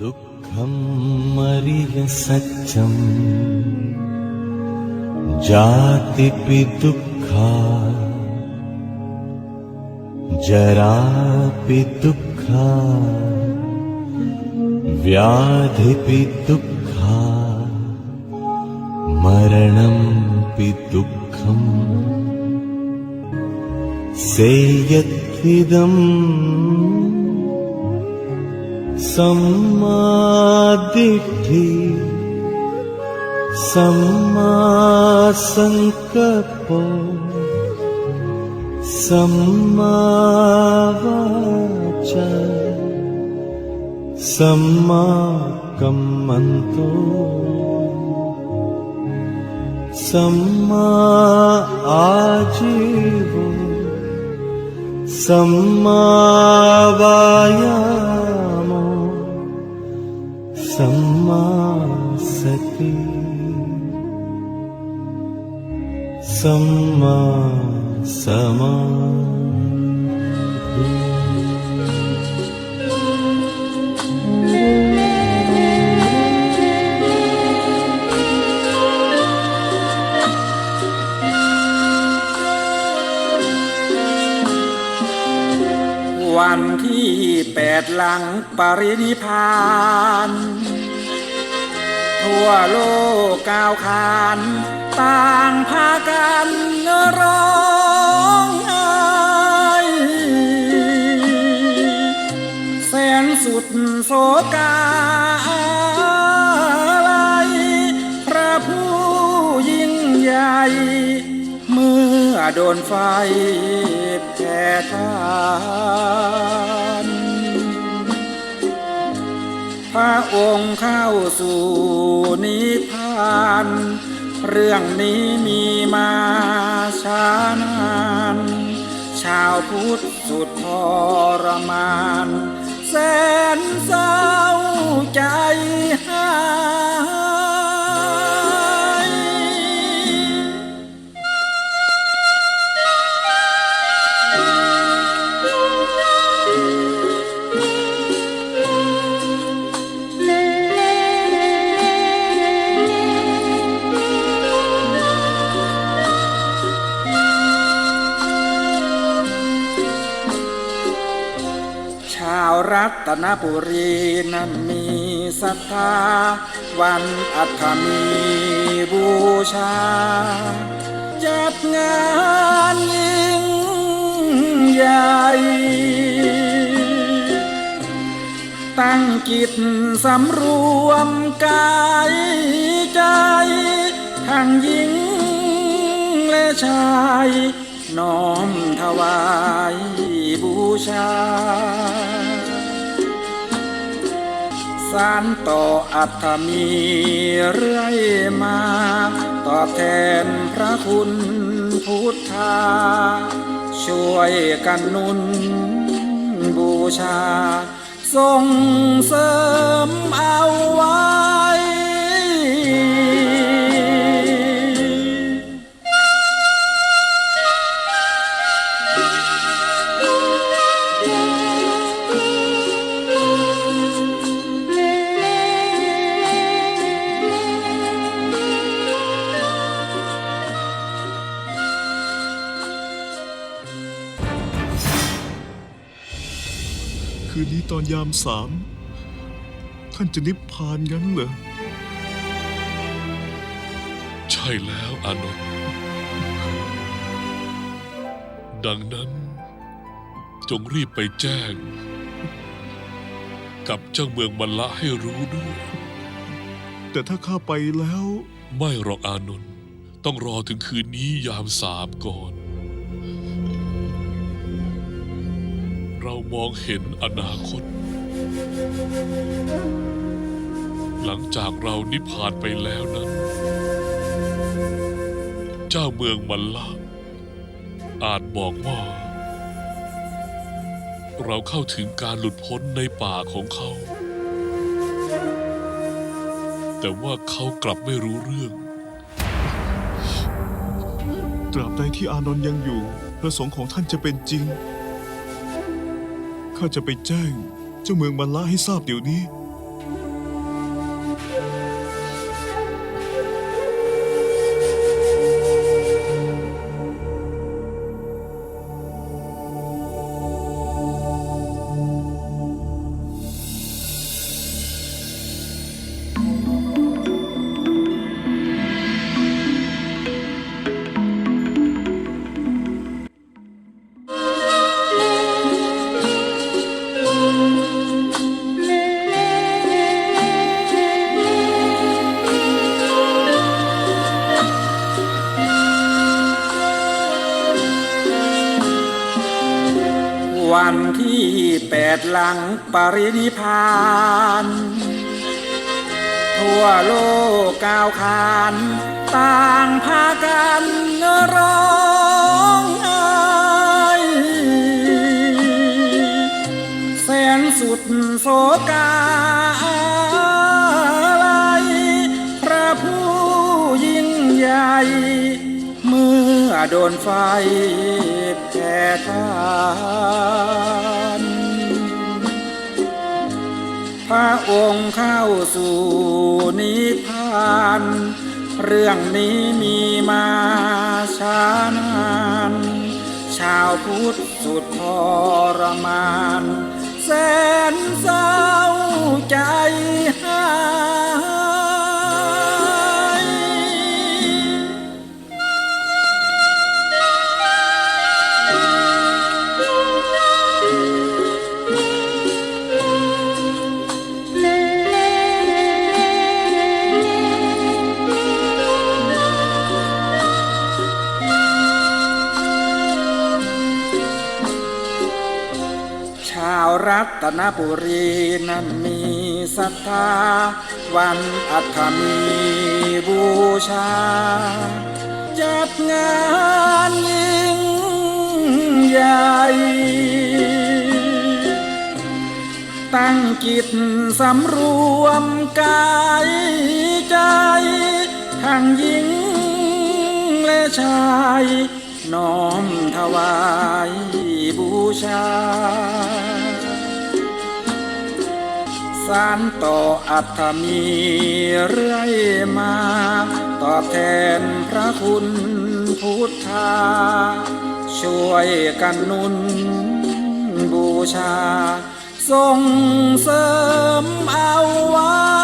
दुःखमरिय सत्यम् जातिपि दुःखा जरापि दुःखा व्याधिपि दुःखा मरणंपि दुःखम् सेयत्विदम् सम्मादि सम्मासन्तपो सम्ब सम्माकम्मन्तो सम्मा आजीवो आजिवो सम्मावाय। มมาสติสัมมาสมาวันที่แปดหลังปรินิพาน ทั่วโลกก่าวขาน ต่างพากันร้องไห้แสนสุดโศกาอะไรพระผู้ยิ่งใหญ่ เมื่อโดนไฟแผ่ทา พระองค์เข้าสู่นิพพาน เรื่องนี้มีมาช้านาน ชาวพุทธสุดทรมาน แสนเศร้าใจหาย นบุรีนั้นมีศรัทธา วันอัฐมีบูชา จัดงานยิ่งใหญ่ ตั้งกิจสำรวมกายใจ ทั้งหญิงและชายน้อมถวายบูชา สานต่ออัตมีเรื่อยมา ตอบแทนพระคุณพุทธา ช่วยกันนุนบูชา ส่งเสริมเอาไว้ นนี้ตอนยามสาม ท่านจะนิพพานงั้นเหรอ ใช่แล้วอานนท์ดังนั้น จงรีบไปแจ้ง กับเจ้าเมืองมันละให้รู้ด้วย แต่ถ้าข้าไปแล้ว ไม่หรอกอานนท์ต้องรอถึงคืนนี้ยามสามก่อน เรามองเห็นอนาคต หลังจากเรานิพพานไปแล้วนั้น เจ้าเมืองมันละอาจบอกว่า เราเข้าถึงการหลุดพ้นในป่าของเขา แต่ว่าเขากลับไม่รู้เรื่องตราบใดที่อานนท์ยังอยู่ ประสงค์ของท่านจะเป็นจริง ข้าจะไปแจ้ง เจ้าเมืองบันลาให้ทราบเดี๋ยวนี้ แปดหลังปรินิพาน ทั่วโลกก้าวขาน ต่างพากันร้องไห้แสนสุดโศกาอะไรพระผู้ยิ่งใหญ่เมื่อโดนไฟแผ่ทา ระองค์เข้าสู่นิพพาน เรื่องนี้มีมาช้านาน ชาวพุทธสุดทรมาน แสนเศร้าใจหาย รัตนบุรีนั้นมีศรัทธา วันอัฐมีบูชา จัดงานยิ่งใหญ่ตั้งกิจสำรวมกายใจ ทั้งหญิงและชายน้อมถวายบูชา สานต่ออัตมีเรื่อยมา ตอบแทนพระคุณพุทธา ช่วยกันนุนบูชา ส่งเสริมเอาไว้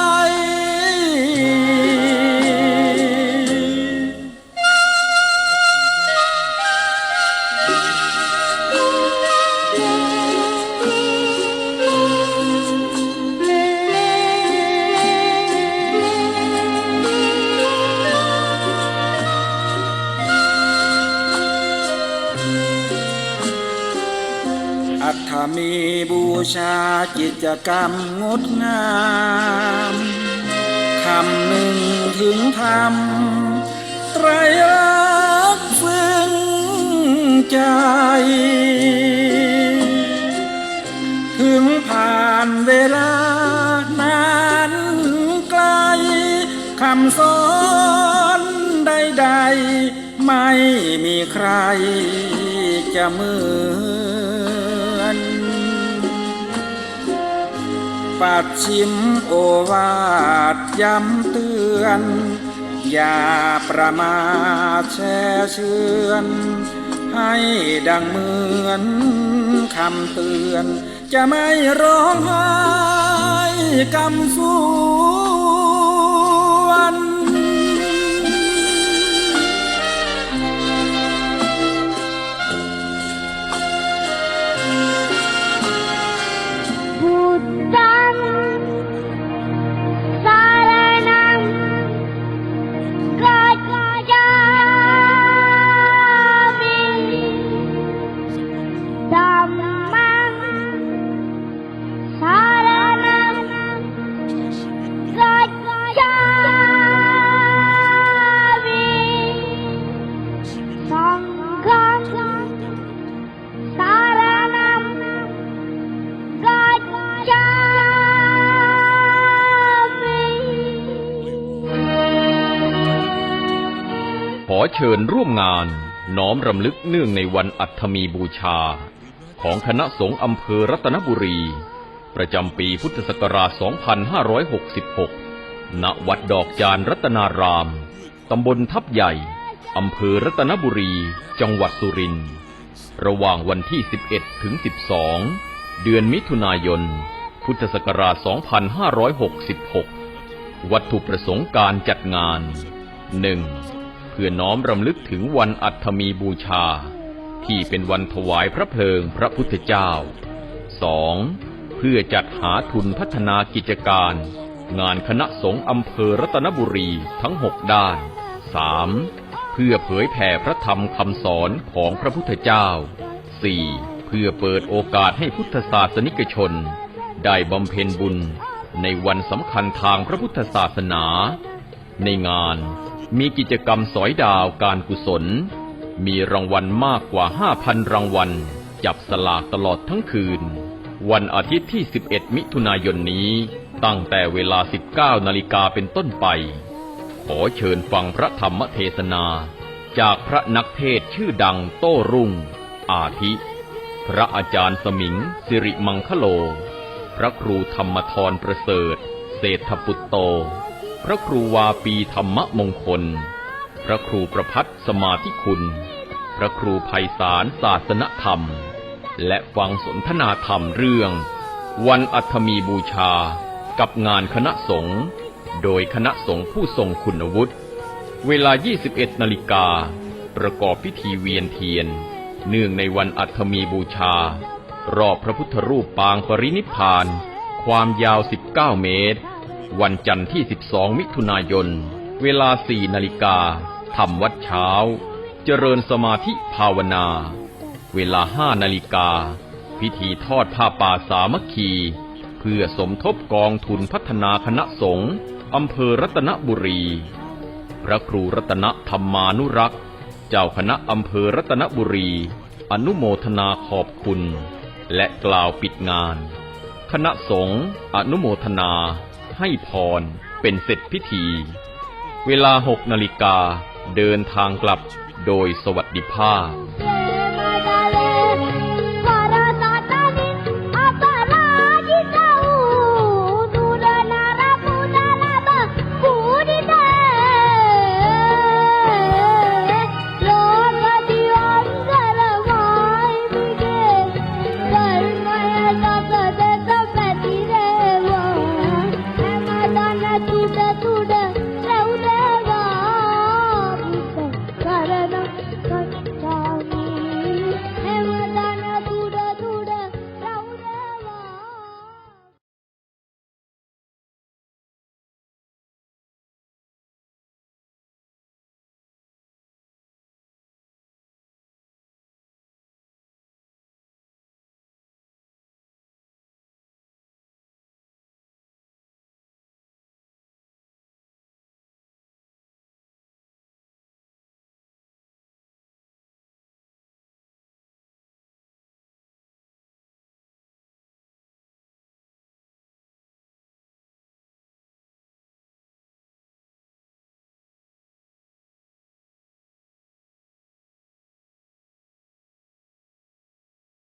อัฐมีบูชากิจกรรมงดงามคำหนึ่งถึงธรรมไตรรักษ์ซึ้งใจถึงผ่านเวลานานไกลคำสอนใดๆ ไม่มีใครจะเหมือ ปัดชิมโอวาทย้ำเตือน อย่าประมาทแช่เชือน ให้ดังเหมือนคำเตือน จะไม่ร้องไห้กำส ขอเชิญร่วมงานน้อมรำลึกเนื่องในวันอัฐมีบูชา ของคณะสงฆ์อำเภอรัตนบุรี ประจำปีพุทธศักราช 2566 ณ วัดดอกจานรัตนาราม ตำบลทับใหญ่ อำเภอรัตนบุรี จังหวัดสุรินทร์ ระหว่างวันที่ 11 ถึง 12 เดือนมิถุนายน พุทธศักราช 2566 วัตถุประสงค์การจัดงาน 1. เพื่อน้อมรำลึกถึงวันอัฐมีบูชา ที่เป็นวันถวายพระเพลิงพระพุทธเจ้า 2. เพื่อจัดหาทุนพัฒนากิจการ งานคณะสงฆ์อำเภอรัตนบุรีทั้ง 6 ด้าน 3. เพื่อเผยแผ่พระธรรมคำสอนของพระพุทธเจ้า 4. เพื่อเปิดโอกาสให้พุทธศาสนิกชน ได้บำเพ็ญบุญในวันสำคัญทางพระพุทธศาสนา ในงาน มีกิจกรรมสอยดาวการกุศล มีรางวัลมากกว่า 5,000 รางวัล จับสลากตลอดทั้งคืน วันอาทิตย์ที่ 11 มิถุนายนนี้ ตั้งแต่เวลา 19 นาฬิกาเป็นต้นไป ขอเชิญฟังพระธรรมเทศนา จากพระนักเทศชื่อดังโต้รุ่ง อาทิ พระอาจารย์สมิง สิริมังคโล พระครูธรรมทรประเสริฐ เศรษฐปุตโต พระครูวาปีธรรมมงคล พระครูประพัฒสมาธิคุณ พระครูไพศาลศาสนธรรม และฟังสนทนาธรรมเรื่อง วันอัฐมีบูชากับงานคณะสงฆ์โดยคณะสงฆ์ผู้ทรงคุณวุฒิ เวลา 21 นาฬิกา ประกอบพิธีเวียนเทียน เนื่องในวันอัฐมีบูชา รอบพระพุทธรูปปางปรินิพาน ความยาว 19 เมตร วันจันทร์ที่ 12 มิถุนายน เวลา4นาฬิกาทำวัดเช้า เจริญสมาธิภาวนา เวลา5นาฬิกา พิธีทอดผ้าป่าสามัคคี เพื่อสมทบกองทุนพัฒนาคณะสงฆ์อำเภอรัตนบุรี พระครูรัตนธรรมานุรักษ์เจ้าคณะอำเภอรัตนบุรี อนุโมทนาขอบคุณ และกล่าวปิดงาน คณะสงฆ์อนุโมทนา ให้พรเป็นเสร็จพิธี เวลาหกนาฬิกาเดินทางกลับโดยสวัสดิภาพ